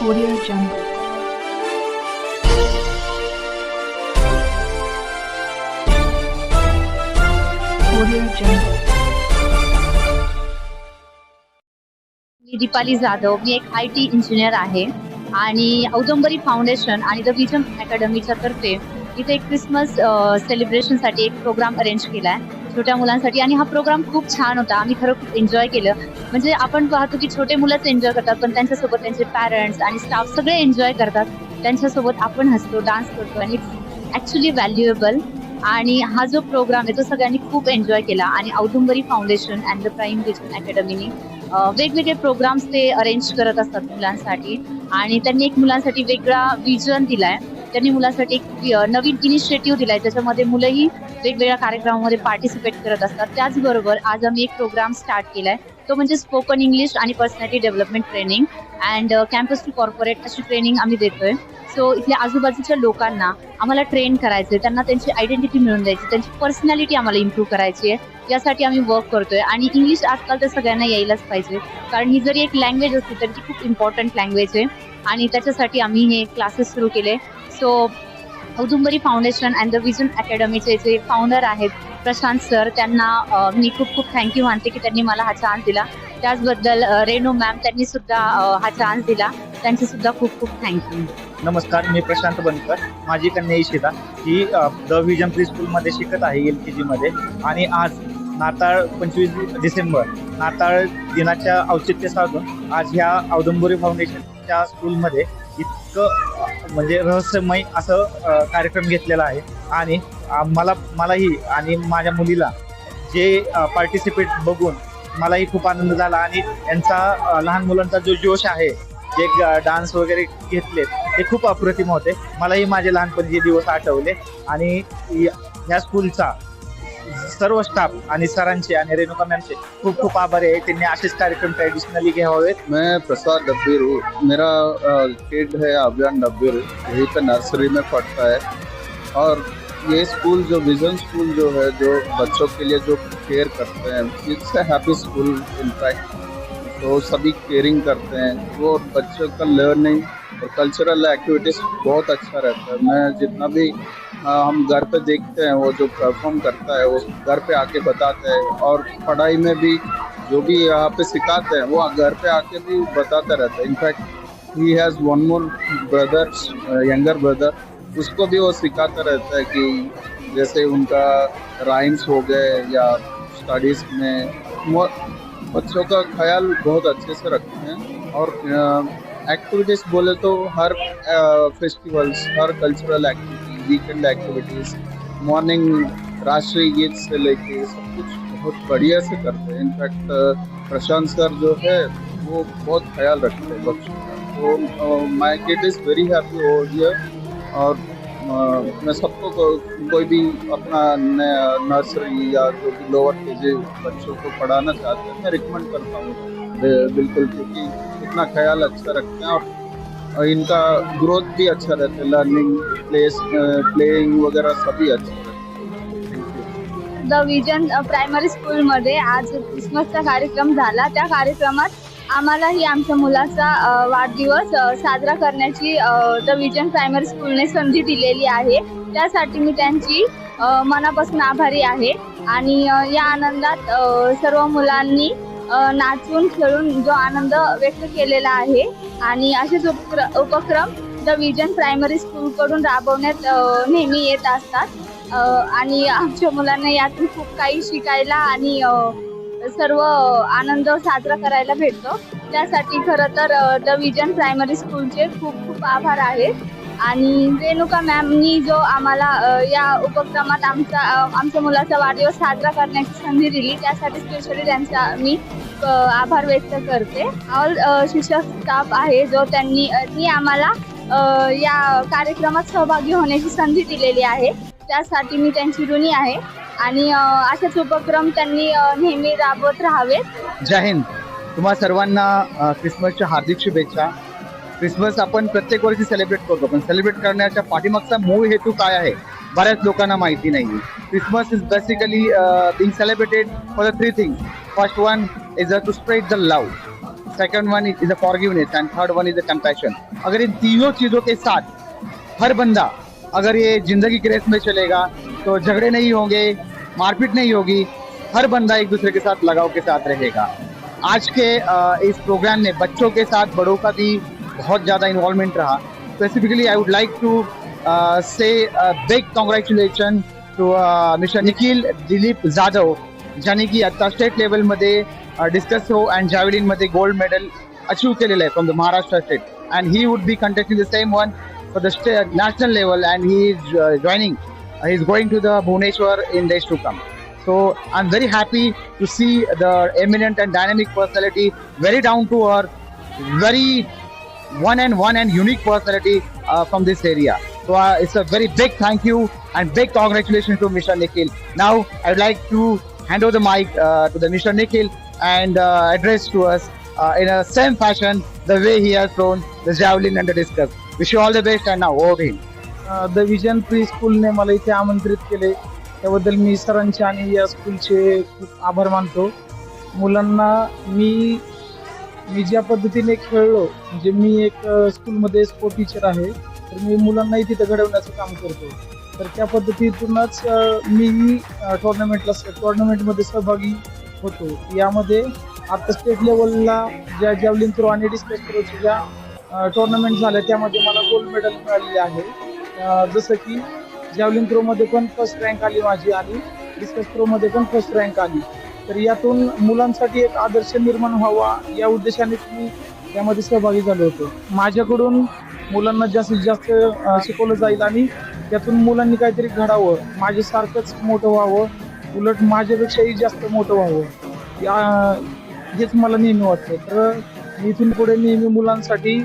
Audio Jungle. मी दीपाली जाधव. मी एक I T engineer आहे आणि औदंबरी फाउंडेशन आणि द विजन अकॅडमीच्या तर्फे इथे एक क्रिसमस सेलिब्रेशनसाठी एक प्रोग्राम अरेंज केला आहे छोट्या मुलांसाठी. आणि हा प्रोग्राम खूप छान होता. आम्ही खरं खूप एन्जॉय केलं. म्हणजे आपण पाहतो की छोटे मुलंच एन्जॉय करतात पण त्यांच्यासोबत त्यांचे पॅरेंट्स आणि स्टाफ सगळे एन्जॉय करतात. त्यांच्यासोबत आपण हसतो डान्स करतो आणि इट्स ॲक्च्युली व्हॅल्युएबल आणि हा जो प्रोग्राम आहे तो सगळ्यांनी खूप एन्जॉय केला. आणि Audumbari foundation and the prime vision अकॅडमीने वेगवेगळे प्रोग्राम्स ते अरेंज करत असतात मुलांसाठी. आणि त्यांनी एक मुलांसाठी वेगळा विजन दिला आहे त्यांनी मुलांसाठी एक नवीन इनिशिएटिव्ह दिलाय. त्याच्यामध्ये मुलंही वेगवेगळ्या कार्यक्रमामध्ये पार्टिसिपेट करत असतात. त्याचबरोबर आज आम्ही एक प्रोग्राम स्टार्ट केलाय. तो म्हणजे स्पोकन इंग्लिश आणि personality development training and campus to corporate अशी ट्रेनिंग आम्ही देतोय. सो इथल्या आजूबाजूच्या लोकांना आम्हाला ट्रेन करायचंय. त्यांना त्यांची आयडेंटिटी मिळून द्यायची. त्यांची पर्सनॅलिटी आम्हाला इम्प्रूव्ह करायची आहे. यासाठी आम्ही वर्क करतोय. आणि इंग्लिश आजकाल तर सगळ्यांना यायलाच पाहिजे. कारण ही जरी एक लँग्वेज असते तर ती खूप इम्पॉर्टंट लँग्वेज आहे. आणि त्याच्यासाठी आम्ही हे क्लासेस सुरू केले. So Audumbari foundation and the vision अकॅडमीचे जे फाउंडर आहेत प्रशांत सर त्यांना मी खूप खूप थँक्यू मानते की त्यांनी मला हा चान्स दिला. त्याचबद्दल रेणू मॅम त्यांनी सुद्धा हा चान्स दिला. त्यांचे सुद्धा खूप खूप थँक्यू नमस्कार मी प्रशांत बनकर माझी कन्या इशिता ही द व्हिजन प्री स्कूलमध्ये शिकत आहे एल के जीमध्ये आणि आज नाताळ पंचवीस डिसेंबर नाताळ दिनाच्या औचित्य साधून आज ह्या औदुंबरी फाउंडेशनच्या स्कूलमध्ये इतकं म्हणजे रहस्यमय असं कार्यक्रम घेतलेला आहे. आणि मला मलाही आणि माझ्या मुलीला जे पार्टिसिपेट बघून मलाही खूप आनंद झाला. आणि यांचा लहान मुलांचा जो जोश आहे जे डान्स वगैरे घेतले ते खूप अप्रतिम होते. मलाही माझे लहानपणीचे दिवस आठवले. आणि या- ह्या स्कूलचा सर्व स्टाफ आणि सरांचे आणि रेणुका मॅमचे खूप खूप आभारी आहे. त्यांनी असेच कार्यक्रम ट्रॅडिशनली घ्यावेत. मैं प्रसाद डब्बीर हूँ. मेरा किड है अभियान डब्बीर यहीं पे नर्सरी में पढ़ता है। और ये स्कूल जो विजन स्कूल जो है, जो बच्चों के लिए जो केयर करते हैं it's a happy school in fact तो सभी केयरिंग करते हैं। वो बच्चों का लर्निंग और कल्चरल एक्टिविटीज़ बहुत अच्छा रहता है। मैं जितना भी हम घर पे देखते हैं, वो जो परफॉर्म करता है, वो घर पे आके बताते हैं और पढ़ाई में भी जो भी यहाँ पे सिखाते हैं, वो घर पे आके भी बताता रहता है। In fact he has one more brother younger brother उसको भी वो सिखाता रहता है कि जैसे उनका राइम्स हो गए या स्टडीज़ में बच्चों का ख्याल बहुत अच्छे से रखते हैं और एक्टिविटीज़ बोले तो हर फेस्टिवल्स हर cultural activity weekend activities morning राष्ट्रीय गीत से लेके सब कुछ बहुत बढ़िया से करते हैं इनफैक्ट प्रशांत सर जो है वो बहुत ख्याल रखते हैं बच्चों का तो my kid is very happy over here और अ, मैं सबको को- कोई भी अपना नर्सरी या जो भी लोअर के जी बच्चों को पढ़ाना चाहते हैं मैं रिकमेंड करता हूँ। बिल्कुल क्योंकि इतना ख्याल अच्छा रखते हैं और इनका ग्रोथ भी अच्छा रहता है लर्निंग प्लेस प्लेइंग वगैरह सभी अच्छा रहता है। द विजन प्रायमरी स्कूलमध्ये आज क्रिसमसचा कार्यक्रम झाला. त्या कार्यक्रमात आम्हालाही आमच्या मुलाचा वाढदिवस साजरा करण्याची द विजन प्रायमरी स्कूलने संधी दिलेली आहे. त्यासाठी मी त्यांची मनापासून आभारी आहे. आणि या आनंदात सर्व मुलांनी नाचून खेळून जो आनंद व्यक्त केलेला आहे. आणि असेच उपक्र उपक्रम द विजन प्रायमरी स्कूलकडून राबवण्यात नेहमी येत असतात. आणि आमच्या मुलांना यातून खूप काही शिकायला आणि सर्व आनंद साजरा करायला भेटतो. त्यासाठी खरं तर द विजन प्रायमरी स्कूलचे खूप खूप आभार आहेत आणि रेणुका मॅमनी जो आम्हाला या उपक्रमात आमचा आमच्या मुलाचा वाढदिवस साजरा करण्याची संधी दिली त्यासाठी स्पेशली त्यांचा मी अ, आभार व्यक्त करते. ऑल शिक्षक स्टाफ आहे जो त्यांनी अ, आम्हाला या कार्यक्रमात सहभागी होण्याची संधी दिलेली आहे. त्यासाठी मी त्यांची ऋणी आहे. आणि असेच उपक्रम त्यांनी नेहमी राबवत राहावेत. जय हिंद. तुम्हा सर्वांना क्रिसमसच्या हार्दिक शुभेच्छा. क्रिसमस आपण प्रत्येक वर्षी सेलिब्रेट करतो पण सेलिब्रेट करण्याच्या पाठीमागचा मूळ हेतू काय आहे? बऱ्याच लोकांना माहिती नाही Christmas is basically being celebrated for the three things first one is to spread the love second one is a forgiveness and third one is a compassion अगर इन तीनों चीज़ों के साथ हर बंदा अगर ये ज़िंदगी की रेस में चलेगा तो झगड़े नहीं होंगे, मारपीट नहीं होगी, हर बंदा एक दूसरे के साथ लगाव के साथ रहेगा। आज के इस प्रोग्राम में बच्चों के साथ बड़ों का भी बहुत ज़्यादा इन्वॉल्वमेंट रहा। Specifically I would like to say big congratulation to mister Nikhil Dilip Jadhav. ज्यांनी की आता स्टेट लेवलमध्ये डिस्कस थ्रो अँड जॅव्हलिनमध्ये गोल्ड मेडल अचीव केलेलं आहे from the Maharashtra state and he would be contesting the same one for the state national level and he is joining he is going to the Bhubaneswar in days to come So I'm very happy to see the eminent and dynamic personality, very down to earth, very one and one and unique personality uh, from this area. So uh, it's a very big thank you and big congratulations to Mr. Nikhil. Now I'd like to hand over the mic uh, to the Mr. Nikhil and uh, address to us uh, in a same fashion the way he has thrown the javelin and the discus. Wish you all the best and now over to him. The vision pre स्कूलने मला इथे आमंत्रित केले त्याबद्दल मी सरांचे आणि या स्कूलचे खूप आभार मानतो मुलांना मी मी ज्या पद्धतीने खेळलो म्हणजे मी एक स्कूलमध्ये स्पोर्ट टीचर आहे तर मी मुलांनाही तिथं घडवण्याचं काम करतो तर त्या पद्धतीतूनच मीही टोर्नामेंटला टोर्नामेंटमध्ये सहभागी होतो. यामध्ये आता स्टेट लेवलला ज्या जॅवलिन थ्रो आणि डिस्कस थ्रोच्या ज्या टोर्नामेंट झाल्या त्यामध्ये मला गोल्ड मेडल मिळालेले आहे. जसं की जॅवलिन थ्रोमध्ये पण फर्स्ट रँक आली माझी आणि डिस्कस थ्रोमध्ये पण फर्स्ट रँक आली. तर यातून मुलांसाठी एक आदर्श निर्माण व्हावा या उद्देशाने मी यामध्ये सहभागी झालो होतो. माझ्याकडून मुलांना जास्तीत जास्त शिकवलं जाईल आणि त्यातून मुलांनी काहीतरी घडावं माझ्यासारखंच मोठं व्हावं उलट माझ्यापेक्षाही जास्त मोठं व्हावं. या हेच मला नेहमी वाटतं. तर मी इथून पुढे नेहमी मुलांसाठी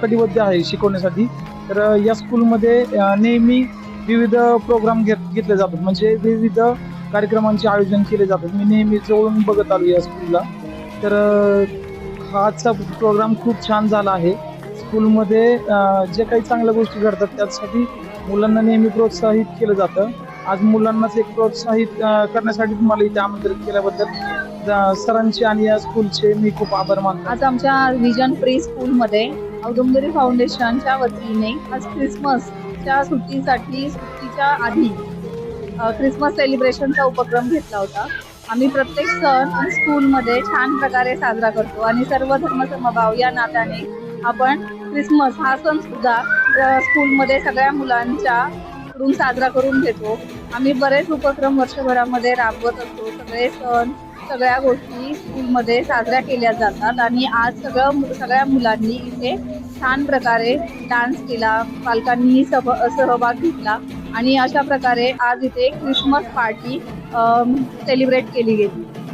कटिबद्ध आहे शिकवण्यासाठी. तर या स्कूलमध्ये नेहमी विविध प्रोग्राम घेत घेतले जातात. म्हणजे विविध कार्यक्रमांचे आयोजन केले जातात. मी नेहमी जवळून बघत आलो या स्कूलला. तर हाचा प्रोग्राम खूप छान झाला आहे. स्कूलमध्ये जे काही चांगल्या गोष्टी घडतात त्यासाठी मुलांना नेहमी प्रोत्साहित केलं जातं. आज मुलांनाच एक प्रोत्साहित करण्यासाठी तुम्हाला इथे आमंत्रित केल्याबद्दल सरांचे आणि या स्कूलचे मी खूप आभार मानतो. आज आमच्या विजन प्री स्कूलमध्ये औदुंबरी फाउंडेशनच्या वतीने आज क्रिसमसच्या सुट्टीसाठी सुट्टीच्या आधी क्रिसमस सेलिब्रेशनचा उपक्रम घेतला होता. आम्ही प्रत्येक सण स्कूलमध्ये छान प्रकारे साजरा करतो आणि सर्व धर्मसमभाव या नात्याने आपण क्रिसमस हा सण सुद्धा स्कूलमध्ये सगळ्या मुलांच्या कडून साजरा करून घेतो. आम्ही बरेच उपक्रम वर्षभरामध्ये राबवत असतो. सगळे सण सगळ्या गोष्टी स्कूलमध्ये साजऱ्या केल्या जातात आणि आज सगळं सगळ्या मुलांनी इथे छान प्रकारे डान्स केला पालकांनी सभ सहभाग घेतला आणि अशा प्रकारे आज इथे क्रिसमस पार्टी सेलिब्रेट केली गेली.